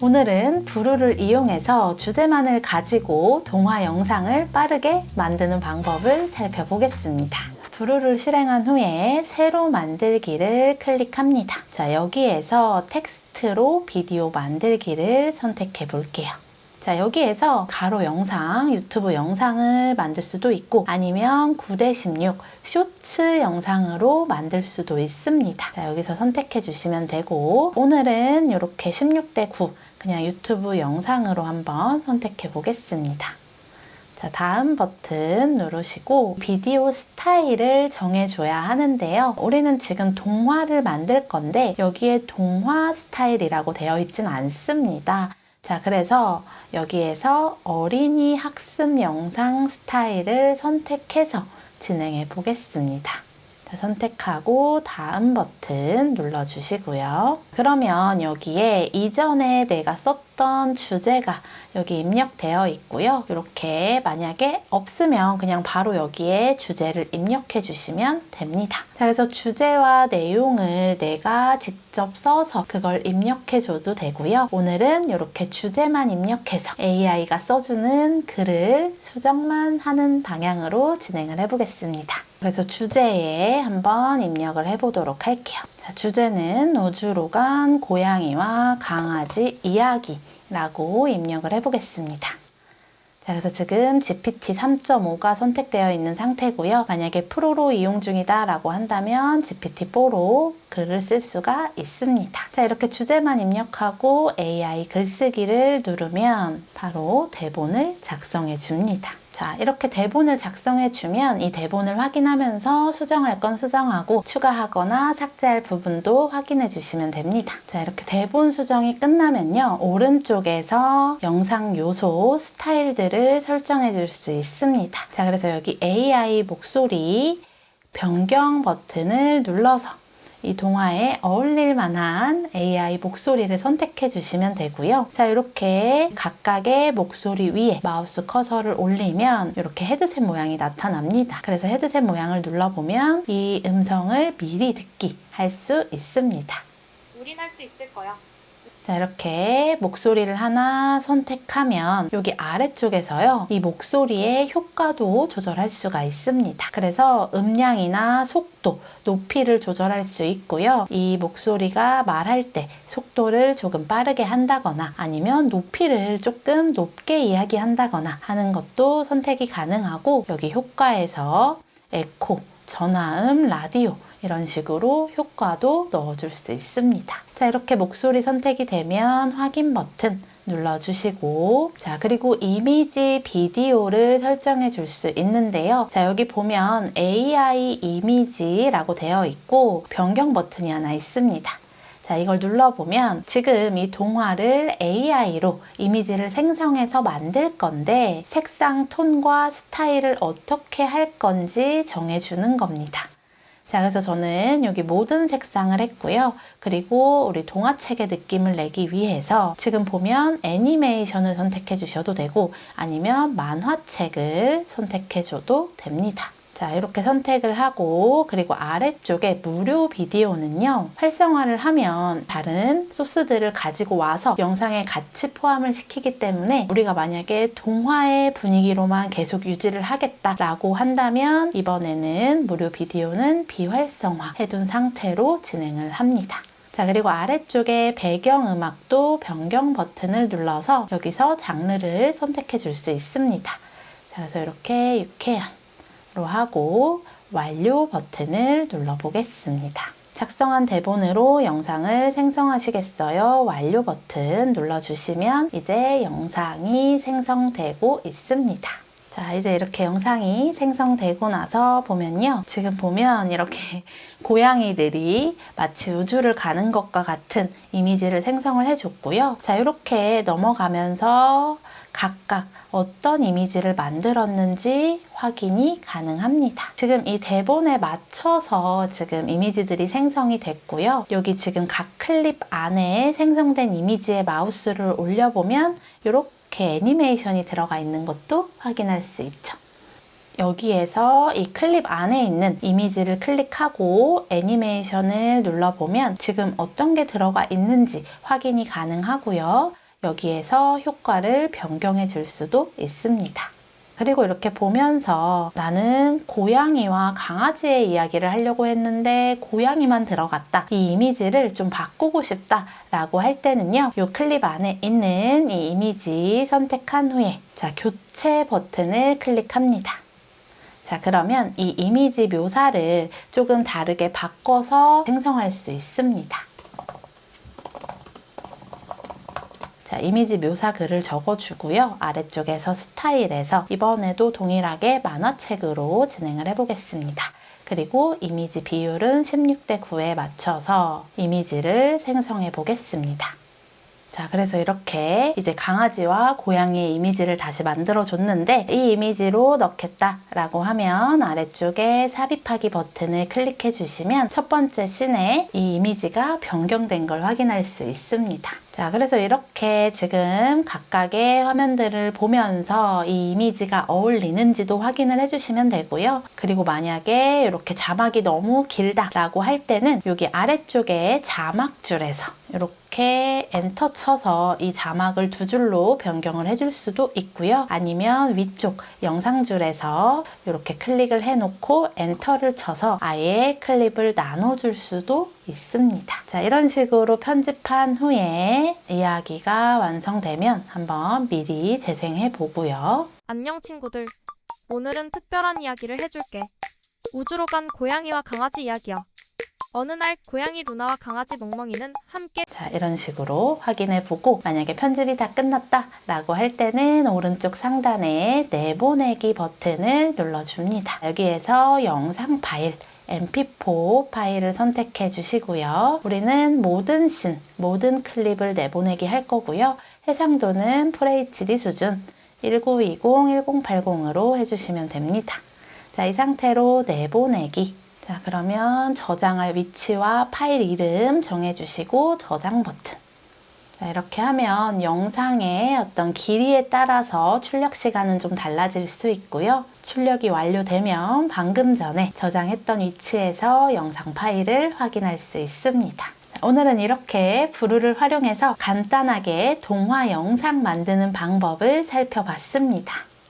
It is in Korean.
오늘은 브루를 이용해서 주제만을 가지고 동화 영상을 빠르게 만드는 방법을 살펴보겠습니다. 브루를 실행한 후에 새로 만들기를 클릭합니다. 자, 여기에서 텍스트로 비디오 만들기를 선택해 볼게요. 자, 여기에서 가로 영상, 유튜브 영상을 만들 수도 있고 아니면 9대16 쇼츠 영상으로 만들 수도 있습니다. 자, 여기서 선택해 주시면 되고 오늘은 이렇게 16대9 그냥 유튜브 영상으로 한번 선택해 보겠습니다. 자, 다음 버튼 누르시고 비디오 스타일을 정해줘야 하는데요. 우리는 지금 동화를 만들 건데 여기에 동화 스타일이라고 되어 있진 않습니다. 자, 그래서 여기에서 어린이 학습 영상 스타일을 선택해서 진행해 보겠습니다. 자, 선택하고 다음 버튼 눌러주시고요. 그러면 여기에 이전에 내가 썼던 주제가 여기 입력되어 있고요. 이렇게 만약에 없으면 그냥 바로 여기에 주제를 입력해 주시면 됩니다. 자, 그래서 주제와 내용을 내가 직접 써서 그걸 입력해 줘도 되고요. 오늘은 이렇게 주제만 입력해서 AI가 써주는 글을 수정만 하는 방향으로 진행을 해보겠습니다. 그래서 주제에 한번 입력을 해보도록 할게요. 자, 주제는 우주로 간 고양이와 강아지 이야기라고 입력을 해보겠습니다. 자, 그래서 지금 GPT 3.5가 선택되어 있는 상태고요. 만약에 프로로 이용 중이다 라고 한다면 GPT-4로 글을 쓸 수가 있습니다. 자, 이렇게 주제만 입력하고 AI 글쓰기를 누르면 바로 대본을 작성해 줍니다. 자, 이렇게 대본을 작성해 주면 이 대본을 확인하면서 수정할 건 수정하고 추가하거나 삭제할 부분도 확인해 주시면 됩니다. 자, 이렇게 대본 수정이 끝나면요. 오른쪽에서 영상 요소 스타일들을 설정해 줄 수 있습니다. 자, 그래서 여기 AI 목소리 변경 버튼을 눌러서 이 동화에 어울릴 만한 AI 목소리를 선택해 주시면 되고요. 자, 이렇게 각각의 목소리 위에 마우스 커서를 올리면 이렇게 헤드셋 모양이 나타납니다. 그래서 헤드셋 모양을 눌러보면 이 음성을 미리 듣기 할 수 있습니다. 우린 할 수 있을 거야. 자, 이렇게 목소리를 하나 선택하면 여기 아래쪽에서요. 이 목소리의 효과도 조절할 수가 있습니다. 그래서 음량이나 속도, 높이를 조절할 수 있고요. 이 목소리가 말할 때 속도를 조금 빠르게 한다거나 아니면 높이를 조금 높게 이야기한다거나 하는 것도 선택이 가능하고 여기 효과에서 에코, 전화음, 라디오 이런 식으로 효과도 넣어줄 수 있습니다. 자, 이렇게 목소리 선택이 되면 확인 버튼 눌러주시고 자 그리고 이미지 비디오를 설정해 줄 수 있는데요 자 여기 보면 AI 이미지라고 되어 있고 변경 버튼이 하나 있습니다 자, 이걸 눌러보면 지금 이 동화를 AI로 이미지를 생성해서 만들 건데 색상, 톤과 스타일을 어떻게 할 건지 정해주는 겁니다. 자, 그래서 저는 여기 모든 색상을 했고요. 그리고 우리 동화책의 느낌을 내기 위해서 지금 보면 애니메이션을 선택해 주셔도 되고 아니면 만화책을 선택해 줘도 됩니다. 자, 이렇게 선택을 하고 그리고 아래쪽에 무료 비디오는요. 활성화를 하면 다른 소스들을 가지고 와서 영상에 같이 포함을 시키기 때문에 우리가 만약에 동화의 분위기로만 계속 유지를 하겠다라고 한다면 이번에는 무료 비디오는 비활성화 해둔 상태로 진행을 합니다. 자, 그리고 아래쪽에 배경음악도 변경 버튼을 눌러서 여기서 장르를 선택해 줄 수 있습니다. 자, 그래서 이렇게 유쾌한 로 하고 완료 버튼을 눌러 보겠습니다. 작성한 대본으로 영상을 생성하시겠어요? 완료 버튼 눌러주시면 이제 영상이 생성되고 있습니다. 자, 이제 이렇게 영상이 생성되고 나서 보면요. 지금 보면 이렇게 고양이들이 마치 우주를 가는 것과 같은 이미지를 생성을 해줬고요. 자, 이렇게 넘어가면서 각각 어떤 이미지를 만들었는지 확인이 가능합니다. 지금 이 대본에 맞춰서 지금 이미지들이 생성이 됐고요. 여기 지금 각 클립 안에 생성된 이미지에 마우스를 올려보면 이렇게 이렇게 애니메이션이 들어가 있는 것도 확인할 수 있죠. 여기에서 이 클립 안에 있는 이미지를 클릭하고 애니메이션을 눌러보면 지금 어떤 게 들어가 있는지 확인이 가능하고요. 여기에서 효과를 변경해 줄 수도 있습니다. 그리고 이렇게 보면서 나는 고양이와 강아지의 이야기를 하려고 했는데 고양이만 들어갔다. 이 이미지를 좀 바꾸고 싶다 라고 할 때는요. 이 클립 안에 있는 이 이미지 선택한 후에 자, 교체 버튼을 클릭합니다. 자, 그러면 이 이미지 묘사를 조금 다르게 바꿔서 생성할 수 있습니다. 자, 이미지 묘사 글을 적어주고요. 아래쪽에서 스타일에서 이번에도 동일하게 만화책으로 진행을 해보겠습니다. 그리고 이미지 비율은 16대 9에 맞춰서 이미지를 생성해 보겠습니다. 자, 그래서 이렇게 이제 강아지와 고양이의 이미지를 다시 만들어 줬는데 이 이미지로 넣겠다라고 하면 아래쪽에 삽입하기 버튼을 클릭해 주시면 첫 번째 씬에 이 이미지가 변경된 걸 확인할 수 있습니다. 자, 그래서 이렇게 지금 각각의 화면들을 보면서 이 이미지가 어울리는지도 확인을 해주시면 되고요. 그리고 만약에 이렇게 자막이 너무 길다라고 할 때는 여기 아래쪽에 자막줄에서 이렇게 엔터 쳐서 이 자막을 두 줄로 변경을 해줄 수도 있고요. 아니면 위쪽 영상줄에서 이렇게 클릭을 해놓고 엔터를 쳐서 아예 클립을 나눠줄 수도 있습니다. 자, 이런 식으로 편집한 후에 이야기가 완성되면 한번 미리 재생해 보고요. 안녕 친구들. 오늘은 특별한 이야기를 해줄게. 우주로 간 고양이와 강아지 이야기야. 어느 날 고양이 루나와 강아지 멍멍이는 함께 자, 이런 식으로 확인해 보고 만약에 편집이 다 끝났다 라고 할 때는 오른쪽 상단에 내보내기 버튼을 눌러줍니다. 여기에서 영상 파일 mp4 파일을 선택해 주시고요. 우리는 모든 씬, 모든 클립을 내보내기 할 거고요. 해상도는 FHD 수준 1920, 1080으로 해주시면 됩니다. 자, 이 상태로 내보내기. 자, 그러면 저장할 위치와 파일 이름 정해주시고 저장 버튼. 자, 이렇게 하면 영상의 어떤 길이에 따라서 출력 시간은 좀 달라질 수 있고요. 출력이 완료되면 방금 전에 저장했던 위치에서 영상 파일을 확인할 수 있습니다. 오늘은 이렇게 브루를 활용해서 간단하게 동화 영상 만드는 방법을 살펴봤습니다.